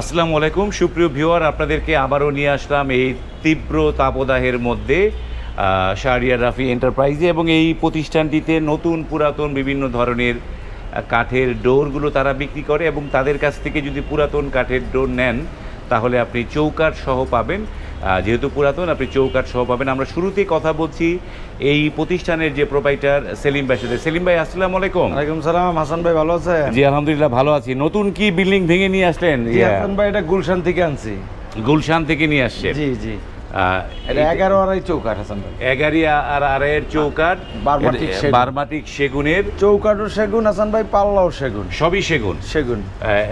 আসসালামু আলাইকুম, সুপ্রিয় ভিওয়ার আপনাদেরকে আবারও নিয়ে আসলাম এই তীব্র তাপদাহের মধ্যে শাহরিয়া রাফি এন্টারপ্রাইজে এবং এই প্রতিষ্ঠানটিতে নতুন পুরাতন বিভিন্ন ধরনের কাঠের ডোরগুলো তারা বিক্রি করে এবং তাদের কাছ থেকে যদি পুরাতন কাঠের ডোর নেন, তাহলে আপনি চৌকার সহ পাবেন। যেহেতু পুরাতন আপনি চৌকাট সহ পাবেন। আমরা শুরুতেই কথা বলছি এই প্রতিষ্ঠানের যে প্রোপাইটার সেলিম ভাই সাথে। সেলিম ভাই আসসালাম আলাইকুম। ওয়ালাইকুম সালাম। হাসান ভাই ভালো আছে জি আলহামদুলিল্লাহ ভালো আছি। নতুন কি বিল্ডিং ভেঙে নিয়ে আসলেন? জি হাসান ভাই এটা গুলশান থেকে আনছি। গুলশান থেকে নিয়ে আসছে। জি জি। এগারো আড়াই চৌকাঠ হাসান ভাই। এগারিয়া আর আড়াইয়ের চৌকাঠ বারমাটিক সেগুন। সেগুনের চৌকাঠও সেগুন হাসান ভাই পাল্লাও সেগুন। সবই সেগুন। সেগুন।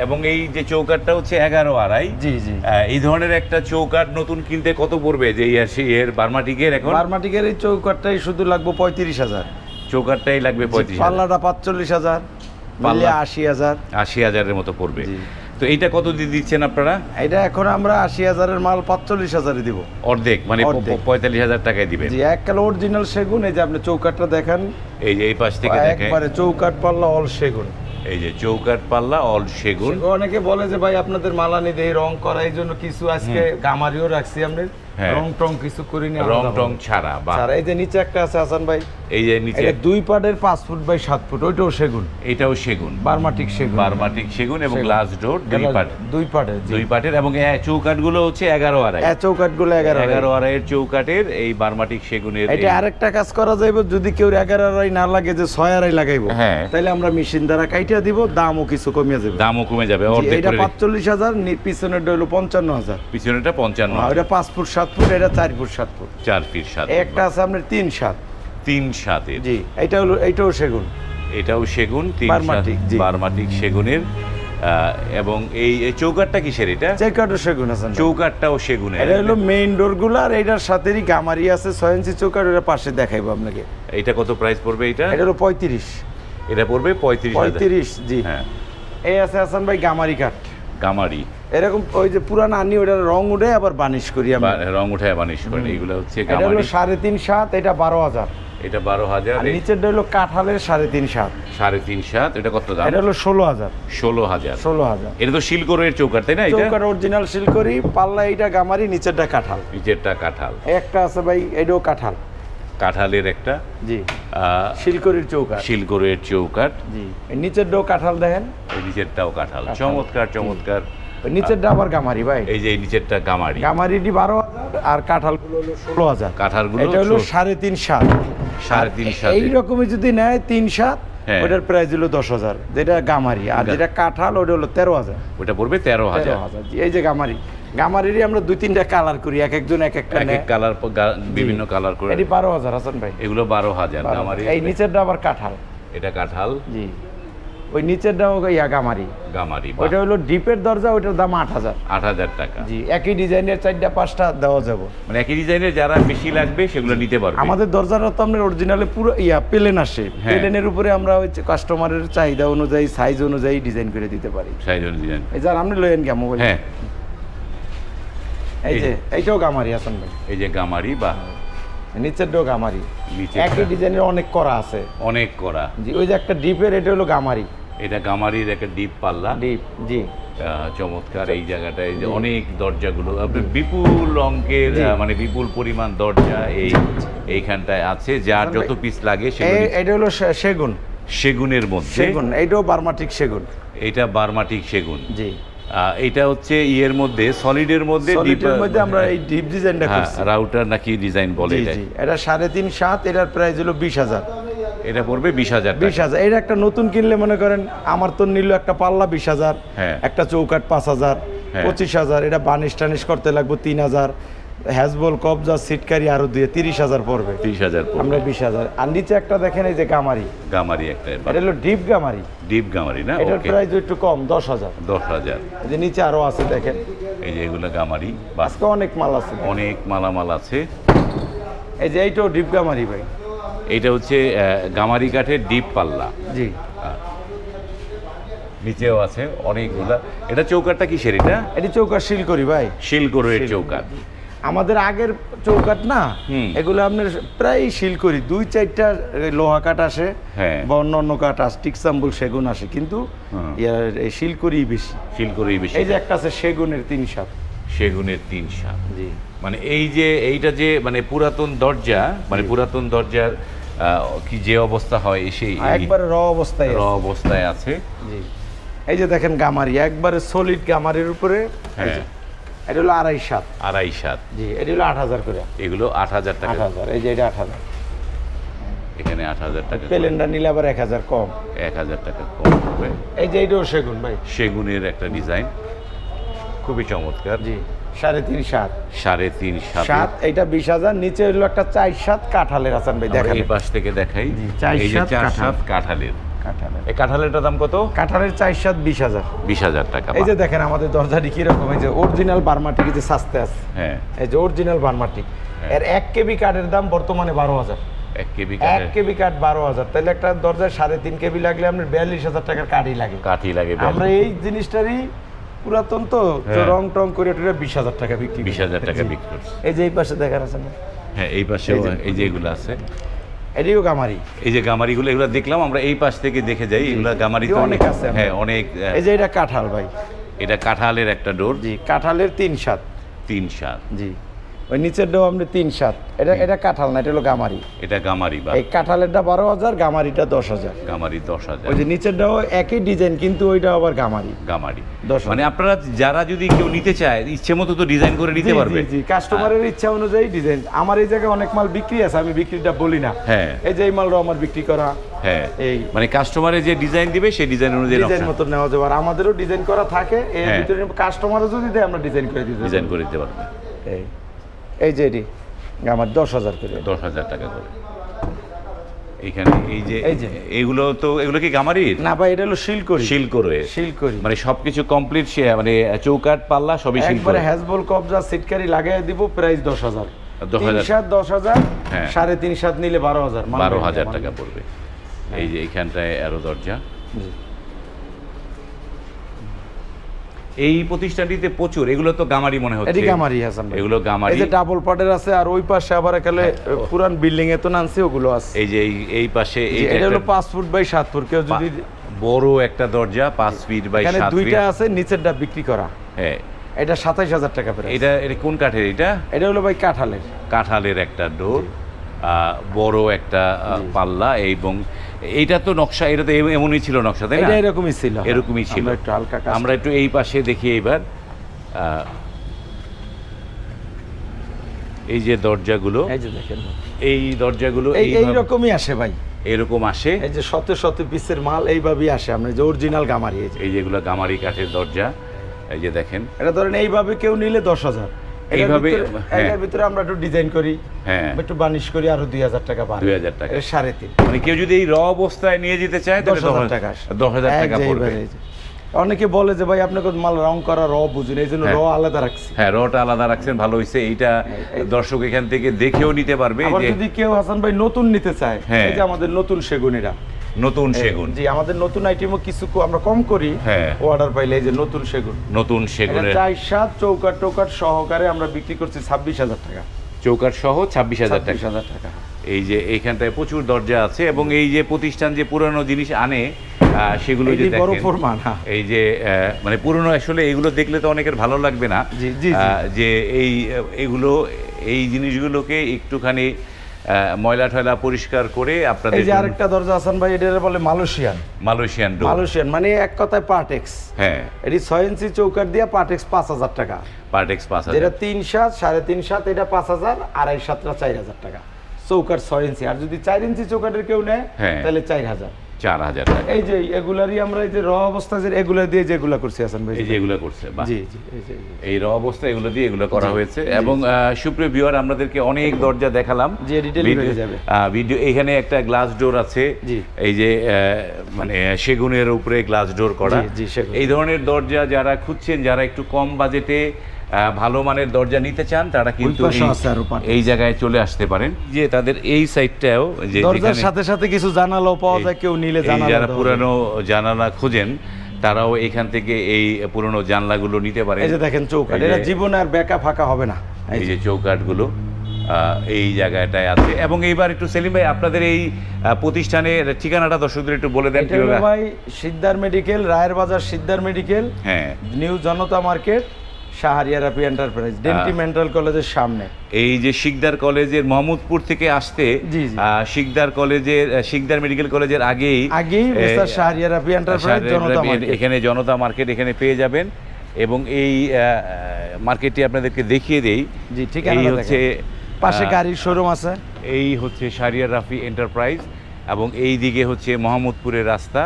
এবং এই যে চৌকাঠটা হচ্ছে এগারো আড়াই। জি জি। এই ধরনের একটা চৌকাঠ নতুন কিনতে কত পড়বে? যে এর বারমাটিকের এখন? বারমাটিকের এই চৌকাঠটাই শুধু লাগবে পঁয়ত্রিশ হাজার। চৌকাঠটাই লাগবে পঁয়ত্রিশ। পাল্লাটা পাঁচচল্লিশ হাজার পাল্লা। আশি হাজার। আশি হাজারের মতো পড়বে। তো এইটা কত দিয়ে দিচ্ছেন আপনারা? এটা এখন আমরা আশি হাজারের মাল পাঁচচল্লিশ হাজারে দিব। অর্ধেক মানে পঁয়তাল্লিশ হাজার টাকায় দিবেন। জি এক কালো অরিজিনাল সেগুন এই যে আপনি চৌকাঠটা দেখেন। এই যে এই পাশ থেকে দেখেন। একবারে চৌকাঠ পাল্লা অল সেগুন। এই যে চৌকাঠ পাল্লা অল সেগুন। অনেকে বলে যে ভাই আপনাদের মালানি দেই রং করা এই জন্য কিছু আজকে গামারিও রাখছি আমরা। রং টং কিছু করিনি রং টং ছাড়া বা এই যে নিচে একটা আছে হাসান ভাই এই যে নিচে দুই পাটের পাঁচ ফুট বাই সাত ফুট ওইটাও সেগুন। এটাও সেগুন। বারমাটিক সেগুন। বারমাটিক সেগুন এবং গ্লাস ডোর দুই পাট। দুই পাটের দুই পাটের এবং চৌকাঠগুলো হচ্ছে এগারো আড়াই। গুলো এগারো এগারো আড়াইয়ের চৌকাঠের এই বারমাটিক সেগুনের এটা আরেকটা কাজ করা যাইব যদি কেউ এগারো আড়াই না লাগে যে ছয় আড়াই লাগাইবো হ্যাঁ। তাহলে আমরা মেশিন দ্বারা কাইটা দিব দামও কিছু কমিয়ে যাবে। দামও কমে যাবে এটা পাঁচচল্লিশ হাজার পিছনের হলো পঞ্চান্ন হাজার। পিছনেটা পঞ্চান্ন আর এটা পাঁচ ফুট সাত ফুট এটা চার ফুট সাত ফুট। চার ফিট সাত একটা আছে আপনার তিন সাত। তিন সাতের। জি এটা হলো এইটাও সেগুন। এটাও সেগুন তিন বারমাটিক, সেগুনের এবং এই চৌকাঠটা কিসের এটা? চেকাটো সেগুন আছে। চৌকাঠটাও সেগুনের এটা হলো মেইন ডোরগুলো আর এটার সাথেরই গামারি আছে ছয় ইঞ্চি চৌকাট ওটা পাশে দেখাইবো আপনাকে। এটা কত প্রাইস পড়বে এটা? এটা হলো পঁয়ত্রিশ। এটা পড়বে পঁয়ত্রিশ পঁয়ত্রিশ জি। হ্যাঁ। এই আছে হাসান ভাই গামারি কাঠ। গামারি। এরকম ওই যে পুরান আনি ওটার রং উঠে আবার বানিশ করি আমরা। রং উঠায় বানিশ করি। এইগুলো হচ্ছে এটা হলো সাড়ে তিন সাত এটা বারো হাজার। এটা বারো হাজার নিচেরটা হলো কাঁঠালের সাড়ে তিন সাত। সাড়ে তিন সাত এটা কত দাম? এটা হলো ষোলো হাজার। ষোলো হাজার। ষোলো হাজার। এটা তো শিলকরের চৌকাঠ তাই না চৌকাট অরিজিনাল শিলকরি পাল্লা এইটা গামারি নিচেরটা কাঁঠাল। নিচেরটা কাঁঠাল। একটা আছে ভাই এটাও কাঁঠাল। কাঁঠালের একটা। জি। শিলকরির চৌকাট শিলকরের চৌকাঠ। জি। নিচেরটাও কাঁঠাল দেখেন। নিচেরটাও কাঁঠাল। চমৎকার চমৎকার। ওই নিচেরটা আবার গামারি ভাই। এই যে এই নিচেরটা গামারি। গামারিটি বারো হাজার আর কাঁঠালগুলো হলো ষোলো হাজার। কাঁঠালগুলো এটা হলো সাড়ে তিন সাত। সাড়ে তিন সাত এই রকমই যদি নেয় তিন সাত হ্যাঁ। ওটার প্রাইস হলো দশ হাজার যেটা গামারি। আর যেটা কাঁঠাল ওটা হলো তেরো হাজার। ওটা পড়বে তেরো হাজার। এই যে গামারি। গামারিরই আমরা দুই তিনটা কালার করি এক একজন এক একটা এক কালার বিভিন্ন কালার করে। এটি বারো হাজার হাসান ভাই। এগুলো বারো হাজার গামারি এই নিচেরটা আবার কাঁঠাল। এটা কাঁঠাল। জি। ওই নিচেরটাও ইয়া গামারি। গামারি ওইটা হলো ডিপের দরজা ওইটার দাম আট হাজার। আট হাজার টাকা। জি একই ডিজাইনের চারটা পাঁচটা দেওয়া যাবে। মানে একই ডিজাইনের যারা বেশি লাগবে সেগুলো নিতে পারবে। আমাদের দরজাটা তো আপনার অরিজিনালে পুরো ইয়া প্লেন আসে। হ্যাঁ। প্লেনের উপরে আমরা ওই কাস্টমারের চাহিদা অনুযায়ী সাইজ অনুযায়ী ডিজাইন করে দিতে পারি। সাইজন ডিজাইন এই যার আপনি লয়েন কে মোবাইল হ্যাঁ। এই যে এইটাও গামারি আছেন ভাই। এই যে গামারি বা নিচেরটাও গামারি। নিচেরটা। একই ডিজাইনের অনেক করা আছে। অনেক করা। জি ওই যে একটা ডিপের এটা হলো গামারি। এটা গামারির একটা ডিপ পাল্লা। ডিপ জি। চমৎকার এই জায়গাটায় যে অনেক দরজাগুলো। আপনি বিপুল অঙ্কের মানে বিপুল পরিমাণ দরজা এই এইখানটায় আছে। যার যত পিস লাগে এটা হলো সেগুন। সেগুনের মধ্যে। সেগুন এইটাও বার্মাটিক সেগুন। এটা বারমাটিক সেগুন। জি। এটা হচ্ছে ইয়ের মধ্যে সলিডের মধ্যে ডিপের মধ্যে আমরা এই ডিপ ডিজাইনটা হ্যাঁ করছি। রাউটার নাকি ডিজাইন বলে এটা এটা সাড়ে তিন সাত এটার প্রাইস হলো বিশ হাজার। এটা পড়বে বিশ হাজার বিশ হাজার। এটা একটা নতুন কিনলে মনে করেন আমার তো নিল একটা পাল্লা বিশ হাজার হ্যাঁ। একটা চৌকাট পাঁচ হাজার হ্যাঁ। পঁচিশ হাজার। এটা বানিশ টানিশ করতে লাগবে তিন হাজার। হ্যাজবল কবজা সিটকারি আরও দিয়ে তিরিশ হাজার পড়বে। তিরিশ হাজার আমরা বিশ হাজার। আর নিচে একটা দেখেন এই যে গামারি। গামারি একটা এটা হলো ডিপ গামারি। ডিপ গামারি না? এটার প্রাইস একটু কম দশ হাজার। দশ হাজার। এই যে নিচে আরও আছে দেখেন। এই যে এগুলো গামারি আজকে অনেক মাল আছে। অনেক মালামাল আছে। এই যে এইটাও ডিপ গামারি ভাই। এটা হচ্ছে গামারি কাঠের ডিপ পাল্লা। জি। নিচেও আছে অনেকগুলা। এটা চৌকাটটা কিসের এটা? এটি চৌকাট শিল করি ভাই শিলগড়ের চৌকাট আমাদের আগের চৌকাট না এগুলো আপনার প্রায় শিল করি দুই চারটা লোহা কাঠ আসে হ্যাঁ। বা অন্য অন্য কাঠ আসে টিকসাম্বুল সেগুন আসে কিন্তু এই শিল করি বেশি। ফিল করেই বেশি। এই যে একটা আছে সেগুনের তিন সাপ সেগুনের তিন সাত জি। মানে এই যে এইটা যে মানে পুরাতন দরজা মানে পুরাতন দরজার কি যে অবস্থা হয় সেই একবারে র অবস্থায় র অবস্থায় আছে। জি। এই যে দেখেন গামারি একবারে সলিড গামারির উপরে হ্যাঁ। এটা হলো আড়াই সাত। আড়াই সাত। জি এটা হলো আট হাজার করে। এগুলো আট হাজার আট হাজার এই যে এটা আট হাজার। এখানে আট হাজার টাকা। প্লেনটা নিলে আবার এক হাজার কম। এক হাজার টাকা কম হবে। এই যে এটাও সেগুন ভাই। সেগুনের একটা ডিজাইন। খুবই চমৎকার। জি সাড়ে তিন সাত। সাড়ে তিন সাত। সাত এটা বিশ হাজার নিচে হলো একটা চার সাত কাঁঠালের আছেন ভাই দেখেন। এই পাশ থেকে দেখাই। চার সাত কাঁঠালের। কাঁঠালের। এই কাঁঠালেরটার দাম কত? কাঁঠালের চার সাত বিশ হাজার। বিশ হাজার টাকা এই যে দেখেন আমাদের দরজাটি কীরকম এই যে অরিজিনাল বার্মাটিক যে সাস্তে আছে। হ্যাঁ। এই যে অরিজিনাল বার্মাটিক এর এক কেবি কাঠের দাম বর্তমানে বারো হাজার। এক কেবি এক কেবি কাঠ বারো হাজার। তাহলে একটা দরজায় সাড়ে তিন কেবি লাগলে আপনার বিয়াল্লিশ হাজার টাকার কাঠই লাগে। কাঠি লাগে আমরা এই জিনিসটারই পুরাতন তো হ্যাঁ। রং টং করে টরে বিশ হাজার টাকা বিক্রি বিশ হাজার টাকা বিক্রি করছে। এই যে এই পাশে দেখার আছে না? হ্যাঁ এই যে- এই যে এগুলো আছে। এটিও গামারি। এই যে গামারিগুলো এগুলো দেখলাম আমরা এই পাশ থেকে দেখে যাই এগুলো গামারি তো অনেক আছে হ্যাঁ অনেক এই যে এটা কাঁঠাল ভাই। এটা কাঁঠালের একটা ডোর। জি কাঁঠালের তিন সাত তিন সাত জি। ওই নিচের ডো আপনি তিন সাত। এটা এটা কাঁঠাল না এটা হলো গামারি। এটা গামারি বা এই কাঁঠালেরটা বারো হাজার গামারিটা দশ হাজার। গামারি দশ হাজার। ওই যে নিচেরটাও একই ডিজাইন কিন্তু ওইটা আবার গামারি। গামারি। দশ মানে আপনারা যারা যদি কেউ নিতে চায় ইচ্ছে মতো তো ডিজাইন করে নিতে পারবে। জি, জি কাস্টমারের ইচ্ছা অনুযায়ী ডিজাইন। আমার এই জায়গায় অনেক মাল বিক্রি আছে আমি বিক্রিটা বলি না। হ্যাঁ। এই যে এই মালটা আমার বিক্রি করা। হ্যাঁ। এই মানে কাস্টমারে যে ডিজাইন দিবে সেই ডিজাইন অনুযায়ী ডিজাইন মতো নেওয়া যাবে। আর আমাদেরও ডিজাইন করা থাকে এর হ্যাঁ। ভিতরে কাস্টমারও যদি দেয় আমরা ডিজাইন করে দিতে ডিজাইন করে দিতে পারবে। এই। এই যে এটি আমার দশ হাজার করে দশ হাজার টাকা করে। এখানে এই যে এই যে। এগুলো তো এগুলো কি গামারির? না ভাই এটা হলো শিলকড়ি। শিল করে শিলকড়ি। মানে সবকিছু কমপ্লিট সে মানে চৌকাট পাল্লা সবই শিল একবারে হ্যাজবল কবজা সিটকারি লাগাই দিব প্রাইস দশ হাজার। দশ হাজার। হ্যাঁ। সাড়ে তিন সাত নিলে বারো হাজার। বারো হাজার টাকা পড়বে। এই যে এইখানটায় আরও দরজা জি। এই প্রতিষ্ঠানটিতে প্রচুর এগুলো তো গামারি মনে হচ্ছে। গামারি হাসান। এগুলো গামারি। এই যে ডাবল পটের আছে আর ওই পাশে আবার একালে পুরান বিল্ডিং এ তো নানছি ওগুলো আছে। এই যে এই- এই পাশে জি, এইটা এটা হলো একটা পাঁচ ফুট বাই সাত ফুট কেউ যদি বড় একটা দরজা পাঁচ ফিট বাই এখানে সাত ফিট দুইটা আছে নিচেরটা বিক্রি করা। হ্যাঁ। এটা সাতাইশ হাজার টাকা প্রাইস এটা এটা কোন কাঠের এটা? এটা হলো ভাই কাঁঠালের। কাঁঠালের একটা ডোর বড় একটা পাল্লা এবং এইটা তো নকশা এটা তো এমনই ছিল নকশা তাই না? এরকমই ছিল। এরকমই ছিল। একটু হালকা আমরা একটু এই পাশে দেখি এইবার। আহ, এই যে দরজাগুলো এই যে দেখেন। এই দরজাগুলো এই এইরকমই আসে ভাই। এরকম আসে। এই যে শত শত পিসের মাল এইভাবেই আসে। আমরা যে অরিজিনাল গামারি এই যেগুলো গামারি কাঠের দরজা এই যে দেখেন। এটা ধরেন এইভাবে কেউ নিলে দশ হাজার। এইভাবে, হ্যাঁ। এটার ভিতরে আমরা একটু ডিজাইন করি হ্যাঁ একটু বানিশ করি আরও দুই হাজার টাকা বাড়ে 2000 টাকা। সাড়ে তিন মানে কেউ যদি এই র অবস্থায় নিয়ে যেতে চায় দশ তাহলে হাজার টাকা। দশ হাজার টাকা পড়বে। অনেকে বলে যে ভাই আপনাকে মাল রং করা র বুঝুন এই জন্য র হ্যাঁ। আলাদা রাখছি হ্যাঁ রটা আলাদা রাখছেন ভালো হয়েছে এইটা দর্শক এখান থেকে দেখেও নিতে পারবে যদি কেউ হাসান ভাই নতুন নিতে চায় হ্যাঁ। এই যে আমাদের নতুন সেগুনিরা নতুন সেগুন। জি আমাদের নতুন আইটেমও কিছু আমরা কম করি হ্যাঁ। অর্ডার পাইলে এই যে নতুন সেগুন। নতুন সেগুনের চার সাত চৌকাট টৌকাট সহকারে আমরা বিক্রি করছি ছাব্বিশ হাজার টাকা। চৌকাট সহ ছাব্বিশ হাজার টাকা। এই যে এইখানটায় প্রচুর দরজা আছে এবং এই যে প্রতিষ্ঠান যে পুরনো জিনিস আনে সেগুলো যে বড় হ্যাঁ। এই যে মানে পুরনো আসলে এগুলো দেখলে তো অনেকের ভালো লাগবে না। যে এই এগুলো এই জিনিসগুলোকে একটুখানি ময়লা ঠয়লা পরিষ্কার করে আপনাদের এই যে আরেকটা দরজা আসান ভাই এটা বলে মালয়েশিয়ান। মালয়েশিয়ান ডোর মালয়েশিয়ান মানে এক কথায় পার্টেক্স। হ্যাঁ। এটি ছয় ইঞ্চি চৌকার দিয়ে পার্টেক্স পাঁচ হাজার টাকা। পার্টেক্স পাঁচ হাজার। এটা তিন সাত সাড়ে তিন সাত এটা পাঁচ হাজার আড়াই সাতটা চার হাজার টাকা। চৌকার ছয় ইঞ্চি। আর যদি চার ইঞ্চি চৌকাটের কেউ নেয় হ্যাঁ। তাহলে চার হাজার। চার হাজার টাকা। এই যে এগুলারই আমরা এই যে র অবস্থা যে এগুলা দিয়ে যেগুলা করছি হাসান ভাই। এই যে এগুলো করছে জি জি এই যে যে। র অবস্থা এগুলো দিয়ে এগুলো করা হয়েছে এবং সুপ্রিয় ভিউয়ার আমাদেরকে অনেক দরজা দেখালাম। delivery ভিডিও- হয়ে যাবে। ভিডিও এখানে একটা গ্লাস ডোর আছে। এই যে মানে সেগুনের উপরে গ্লাস ডোর করা। এই ধরনের দরজা যারা খুঁজছেন যারা একটু কম বাজেটে ভালো মানের দরজা নিতে চান তারা কিন্তু এই- জায়গায় চলে আসতে পারেন। যে তাদের এই সাইডটাও যে দরজার সাথে সাথে কিছু জানালাও পাওয়া যায় কেউ নিলে জানালা যারা পুরানো জানালা খোঁজেন তারাও এখান থেকে এই পুরনো জানলাগুলো নিতে পারে এই যে দেখেন চৌকাট এটা জীবনে আর বেকা ফাঁকা হবে না। এই যে। আহ, এই জায়গাটায় আছে। এবং এইবার একটু সেলিম ভাই আপনাদের এই প্রতিষ্ঠানের ঠিকানাটা দর্শকদের একটু বলে দেন ভাই সিদ্ধার মেডিকেল রায়ের বাজার সিদ্ধার মেডিকেল হ্যাঁ। New Janata market Shahria Rafi enterprise ডেন্টি mental কলেজের সামনে। এই যে শিকদার কলেজের মোহাম্মদপুর থেকে আসতে। শিকদার কলেজের শিকদার মেডিকেল কলেজের আগেই আগেই এ, mister Shahria Rafi enterprise Janata market এখানে জনতা মার্কেট এখানে পেয়ে যাবেন। এবং এই মার্কেটটি আপনাদেরকে দেখিয়ে দেই। জি ঠিকানা এই হচ্ছে পাশে গাড়ির শোরুম আছে। এই হচ্ছে শারিয়ার রাফি এন্টারপ্রাইজ এবং এই দিকে হচ্ছে মোহাম্মদপুরের রাস্তা।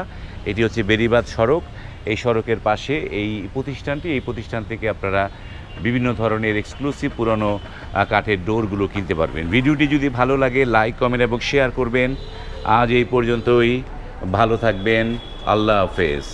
এটি হচ্ছে বেরিবাদ সড়ক। এই সড়কের পাশে এই প্রতিষ্ঠানটি, এই প্রতিষ্ঠান থেকে আপনারা বিভিন্ন ধরনের এক্সক্লুসিভ পুরনো কাঠের ডোরগুলো কিনতে পারবেন। ভিডিওটি যদি ভালো লাগে লাইক কমেন্ট এবং শেয়ার করবেন। আজ এই পর্যন্তই। ভালো থাকবেন। আল্লাহ হাফেজ।